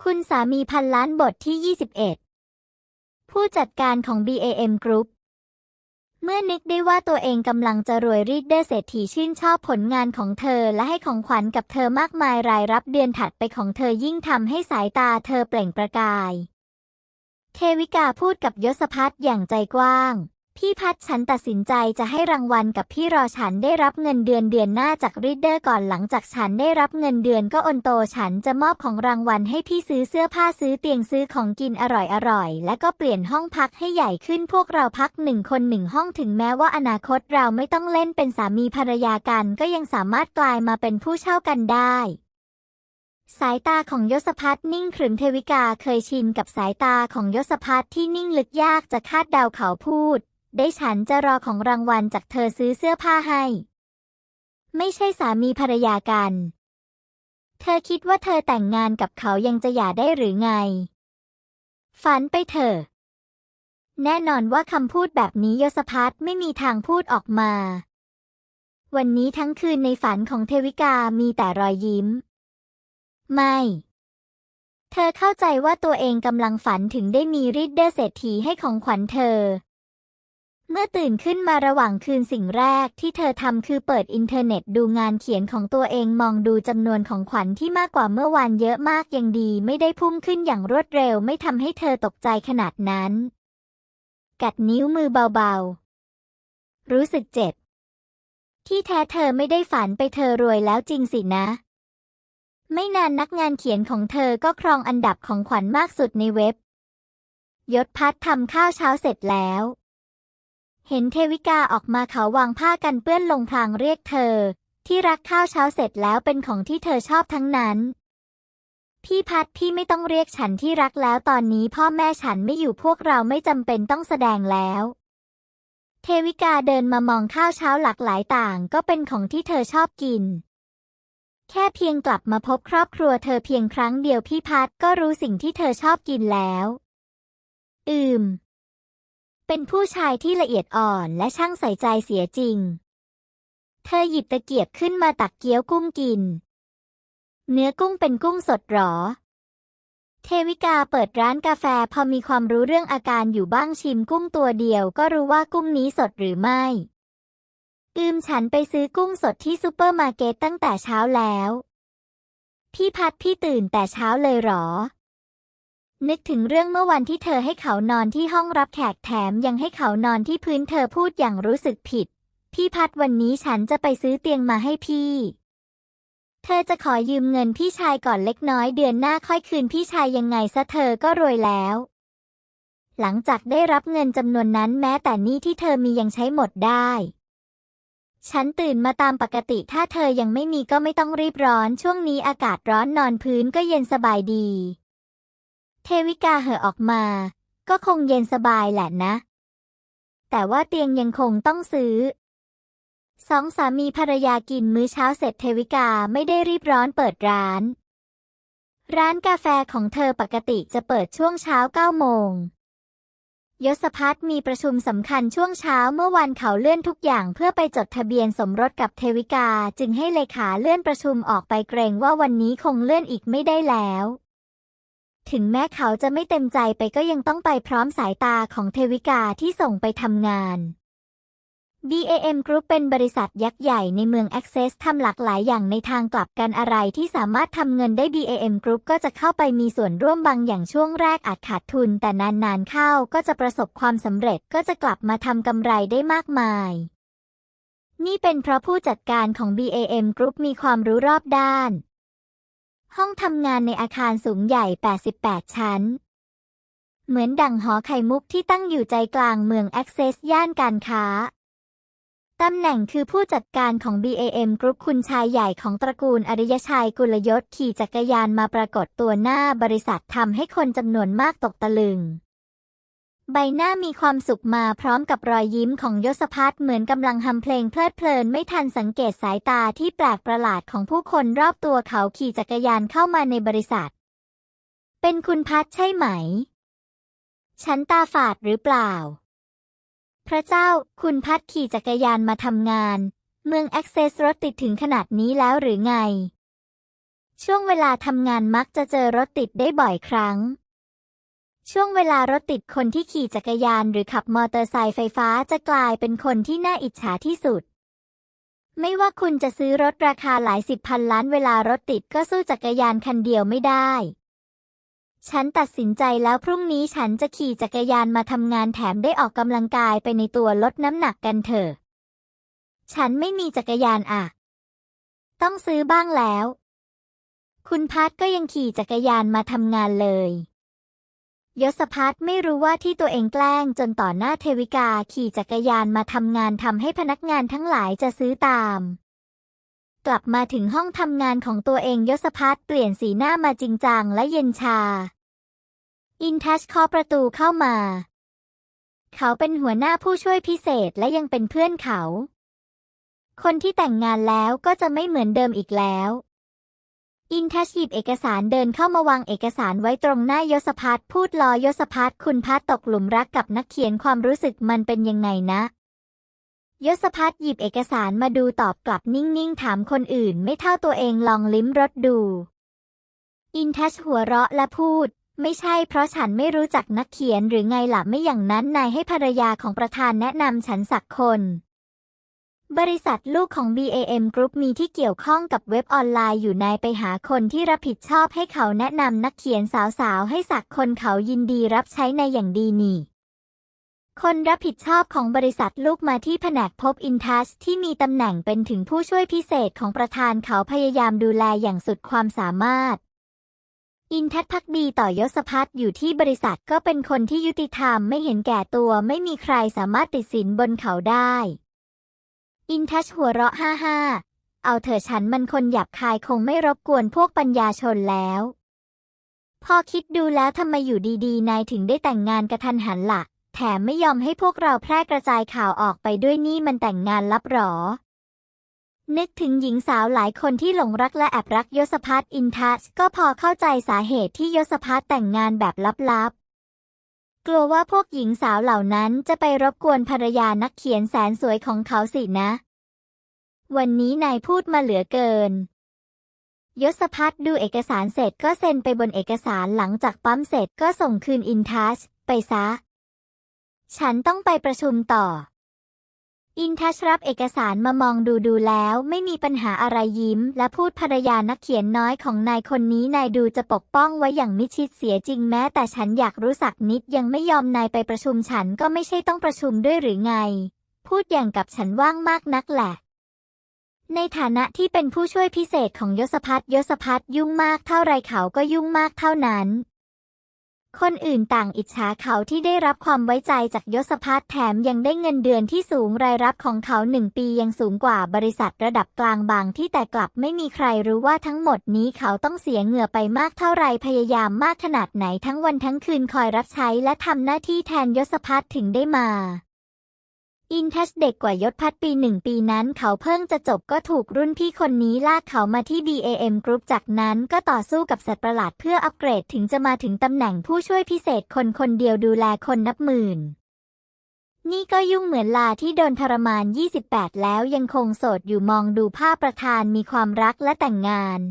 คุณสามีพันล้านบทที่ 21 ผู้จัดการของ BAM Group เมื่อนึกได้ว่าตัวเองกำลังจะรวยรีดเดอร์เศรษฐีชื่นชอบผลงานของเธอและให้ของขวัญกับเธอมากมายรายรับเดือนถัดไปของเธอยิ่งทำให้สายตาเธอเปล่งประกาย เทวิกาพูดกับยศพัฒอย่างใจกว้าง พี่พัดฉันตัดสินใจจะให้รางวัลกับพี่รอฉันได้รับเงินเดือนเดือนหน้าจากรีดเดอร์ก่อนหลังจากฉันได้รับเงินเดือนก็อนโตฉันจะมอบของรางวัลให้พี่ซื้อเสื้อผ้าซื้อเตียงซื้อของกินอร่อยๆและก็เปลี่ยนห้องพักให้ใหญ่ขึ้นพวกเราพักหนึ่งคนหนึ่งห้องถึงแม้ว่าอนาคตเราไม่ต้องเล่นเป็นสามีภรรยากัน ก็ยังสามารถกลายมาเป็นผู้เช่ากันได้สายตาของยศพัฒนิ่งขรึมเทวิกาเคยชินกับสายตาของยศพัฒที่นิ่งลึกยากจะคาดเดาเขาพูด ได้ฉันจะรอของรางวัลจากเธอซื้อเสื้อผ้าให้ ไม่ใช่สามีภรรยากัน เธอคิดว่าเธอแต่งงานกับเขายังจะหย่าได้หรือไง ฝันไปเถอะ แน่นอนว่าคำพูดแบบนี้ยศพัฒไม่มีทางพูดออกมา วันนี้ทั้งคืนในฝันของเทวิกามีแต่รอยยิ้ม ไม่เธอเข้าใจว่าตัวเองกำลังฝันถึงได้มีริดเดอร์เศรษฐีให้ของขวัญเธอ เมื่อตื่นขึ้นมาระหว่างคืนสิ่งแรกที่เธอทำคือเปิดอินเทอร์เน็ตดูงานเขียนของตัวเองมองดูจำนวนของขวัญที่มากกว่าเมื่อวานเยอะมากยังดี ไม่ได้พุ่งขึ้นอย่างรวดเร็วไม่ทำให้เธอตกใจขนาดนั้น กัดนิ้วมือเบาๆ รู้สึกเจ็บ ที่แท้เธอไม่ได้ฝันไปเธอรวยแล้วจริงสินะ ไม่นานนักงานเขียนของเธอก็ครองอันดับของขวัญมากสุดในเว็บ ยศพัฒทำข้าวเช้าเสร็จแล้ว เห็นเทวิกาออกมาเขาวางผ้ากันเปื้อนลงพลางเรียกเธอ ที่รักข้าวเช้าเสร็จแล้วเป็นของที่เธอชอบทั้งนั้น พี่พัดพี่ไม่ต้องเรียกฉันที่รักแล้วตอนนี้พ่อแม่ฉันไม่อยู่พวกเราไม่จำเป็นต้องแสดงแล้ว เทวิกาเดินมามองข้าวเช้าหลากหลายต่างก็เป็นของที่เธอชอบกิน แค่เพียงกลับมาพบครอบครัวเธอเพียงครั้งเดียวพี่พัดก็รู้สิ่งที่เธอชอบกินแล้ว อืม เป็นผู้ชายที่ละเอียดอ่อนและช่างใส่ใจเสียจริง เธอหยิบตะเกียบขึ้นมาตักเกี๊ยวกุ้งกิน เนื้อกุ้งเป็นกุ้งสดหรอ เทวิกาเปิดร้านกาแฟพอมีความรู้เรื่องอาการอยู่บ้างชิมกุ้งตัวเดียว ก็รู้ว่ากุ้งนี้สดหรือไม่อืมฉันไปซื้อกุ้งสดที่ซูเปอร์มาร์เก็ตตั้งแต่เช้าแล้ว พี่พัดพี่ตื่นแต่เช้าเลยหรอ นึกถึงเรื่องเมื่อวันที่เธอให้เขานอนที่ห้องรับแขกแถมยังให้เขานอนที่พื้นเธอพูดอย่างรู้สึกผิด พี่พัดวันนี้ฉันจะไปซื้อเตียงมาให้พี่ เธอจะขอยืมเงินพี่ชายก่อนเล็กน้อยเดือนหน้าค่อยคืนพี่ชายยังไงซะเธอก็รวยแล้ว หลังจากได้รับเงินจำนวนนั้นแม้แต่นี้ที่เธอมียังใช้หมดได้ ฉันตื่นมาตามปกติถ้าเธอยังไม่มีก็ไม่ต้องรีบร้อน ช่วงนี้อากาศร้อนนอนพื้นก็เย็นสบายดี เทวิกาเหอออกมา ก็คงเย็นสบายแหละนะ แต่ว่าเตียงยังคงต้องซื้อ สองสามีภรรยากินมื้อเช้าเสร็จเทวิกาไม่ได้รีบร้อนเปิดร้าน ร้านกาแฟของเธอปกติจะเปิดช่วงเช้าเก้าโมงยศพัฒมีประชุมสำคัญช่วงเช้าเมื่อวันเขาเลื่อนทุกอย่างเพื่อไปจดทะเบียนสมรสกับเทวิกาจึงให้เลขาเลื่อนประชุมออกไปเกรงว่าวันนี้คงเลื่อนอีกไม่ได้แล้ว ถึงแม้เขาจะไม่เต็มใจไปก็ยังต้องไปพร้อมสายตาของเทวิกาที่ส่งไปทำงาน BAM Group เป็นบริษัทยักษ์ใหญ่ในเมือง Access ทำหลากหลายอย่างในทางกลับกันอะไรที่สามารถทำเงินได้ BAM Group ก็จะเข้าไปมีส่วนร่วมบางอย่างช่วงแรกอาจขาดทุน แต่นานๆเข้าก็จะประสบความสำเร็จก็จะกลับมาทำกำไรได้มากมาย นี่เป็นเพราะผู้จัดการของ BAM Group มีความรู้รอบด้าน ห้องทำงานในอาคารสูงใหญ่ 88 ชั้น เหมือนดั่งหอไข่มุกที่ตั้งอยู่ใจกลางเมืองแอคเซสย่านการค้า ตำแหน่งคือผู้จัดการของ BAM กรุ๊ปคุณชายใหญ่ของตระกูลอริยชัยกุลยศขี่จักรยานมาปรากฏตัวหน้าบริษัททำให้คนจำนวนมากตกตะลึง ใบหน้ามีความสุขมาพร้อมกับรอยยิ้มของยศพัฒเหมือนกำลังทำเพลงเพลิดเพลินไม่ทันสังเกตสายตาที่แปลกประหลาดของผู้คนรอบตัวเขาขี่จักรยานเข้ามาในบริษัท เป็นคุณพัฒใช่ไหม ฉันตาฝาดหรือเปล่า พระเจ้า คุณพัดขี่จักรยานมาทำงาน เมืองแอคเซสรถติดถึงขนาดนี้แล้วหรือไง ช่วงเวลาทำงานมักจะเจอรถติดได้บ่อยครั้ง ช่วงเวลารถติดคนที่ขี่จักรยานหรือขับมอเตอร์ไซค์ไฟฟ้าจะกลายเป็นคนที่น่าอิจฉาที่สุด ไม่ว่าคุณจะซื้อรถราคาหลายสิบพันล้านเวลารถติดก็สู้จักรยานคันเดียวไม่ได้ ฉันตัดสินใจแล้วพรุ่งนี้ฉันจะขี่จักรยานมาทำงานแถมได้ออกกำลังกายไปในตัวลดน้ำหนักกันเถอะ ฉันไม่มีจักรยานอะ ต้องซื้อบ้างแล้ว คุณพัทก็ยังขี่จักรยานมาทำงานเลย ยศพัฒไม่รู้ว่าที่ตัวเองแกล้งจนต่อหน้าเทวิกาขี่จักรยานมาทำงานทำให้พนักงานทั้งหลายจะซื้อตาม กลับมาถึงห้องทำงานของตัวเองยศพัฒเปลี่ยนสีหน้ามาจริงจังและเย็นชา อินทัชเคาะประตูเข้ามา เขาเป็นหัวหน้าผู้ช่วยพิเศษและยังเป็นเพื่อนเขา คนที่แต่งงานแล้วก็จะไม่เหมือนเดิมอีกแล้ว อินทัชหยิบเอกสารเดินเข้ามาวางเอกสารไว้ตรงหน้ายศพัฒพูดลอยศพัฒคุณพัฒตกหลุมรักกับนักเขียนความรู้สึกมันเป็นยังไงนะ ยศพัฒหยิบเอกสารมาดูตอบกลับนิ่งๆ ถามคนอื่นไม่เท่าตัวเองลองลิ้มรสดู อินทัชหัวเราะและพูด ไม่ใช่เพราะฉันไม่รู้จักนักเขียนหรือไงล่ะไม่อย่างนั้นนายให้ภรรยาของประธานแนะนำฉันสักคน บริษัทลูกของ BAM Group มีที่เกี่ยวข้องกับเว็บออนไลน์อยู่ในไปหาคนที่รับผิดชอบให้เขาแนะนำนักเขียนสาวๆ ให้สักคนเขายินดีรับใช้ในอย่างดีนี่ คนรับผิดชอบของบริษัทลูกมาที่แผนกพบอินทัชที่มีตำแหน่งเป็นถึงผู้ช่วยพิเศษของประธานเขาพยายามดูแลอย่างสุดความสามารถอินทัศพักดีต่อยศพัฒน์อยู่ที่บริษัทก็เป็นคนที่ยุติธรรมไม่เห็นแก่ตัวไม่มีใครสามารถติดสินบนเขาได้ อินทัชหัวเราะฮ่าฮ่าเอาเถอะฉันมันคนหยาบคายคงไม่รบกวนพวกปัญญาชนแล้ว พอคิดดูแล้วทำไมอยู่ดีๆ นายถึงได้แต่งงานกระทันหันละ่ะ แถมไม่ยอมให้พวกเราแพร่กระจายข่าวออกไปด้วยนี่มันแต่งงานลับหรอ นึกถึงหญิงสาวหลายคนที่หลงรักและแอบรักยศพัฒอินทัชก็พอเข้าใจสาเหตุที่ยศพัฒแต่งงานแบบลับๆ กลัวว่าพวกหญิงสาวเหล่านั้นจะไปรบกวนภรรยานักเขียนแสนสวยของเขาสินะ วันนี้นายพูดมาเหลือเกิน ยศพัฒดูเอกสารเสร็จก็เซ็นไปบนเอกสารหลังจากปั๊มเสร็จก็ส่งคืนอินทัชไปซะ ฉันต้องไปประชุมต่อ อินทัชรับเอกสารมามองดูดูแล้วไม่มีปัญหาอะไรยิ้ม และพูดภรรยานักเขียนน้อยของนายคนนี้นายดูจะปกป้องไว้อย่างมิชิดเสียจริงแม้ แต่ฉันอยากรู้สักนิดยังไม่ยอมนายไปประชุมฉันก็ไม่ใช่ต้องประชุมด้วยหรือไง พูดอย่างกับฉันว่างมากนักแหละ ในฐานะที่เป็นผู้ช่วยพิเศษของยศพัฒยศพัฒยุ่งมากเท่าไรเขาก็ยุ่งมากเท่านั้น คนอื่นต่างอิจฉาเขาที่ได้รับความไว้ใจจากยศพัฒแถมยังได้เงินเดือนที่สูงรายรับของเขาหนึ่งปียังสูงกว่าบริษัทระดับกลางบางที่แต่กลับไม่มีใครรู้ว่าทั้งหมดนี้เขาต้องเสียเหงื่อไปมากเท่าไรพยายามมากขนาดไหนทั้งวันทั้งคืนคอยรับใช้และทำหน้าที่แทนยศพัฒถึงได้มา อินทัชเด็กกว่ายศพัฒปีหนึ่งปีนั้นเขาเพิ่งจะจบก็ถูกรุ่นพี่คนนี้ลากเขามาที่ BAM Group จากนั้นก็ต่อสู้กับสัตว์ประหลาดเพื่ออัปเกรดถึงจะมาถึงตำแหน่งผู้ช่วยพิเศษคนคนเดียวดูแลคนนับหมื่น นี่ก็ยุ่งเหมือนลาที่โดนทรมาน 28 แล้วยังคงโสดอยู่มองดูภาพประธานมีความรักและแต่งงาน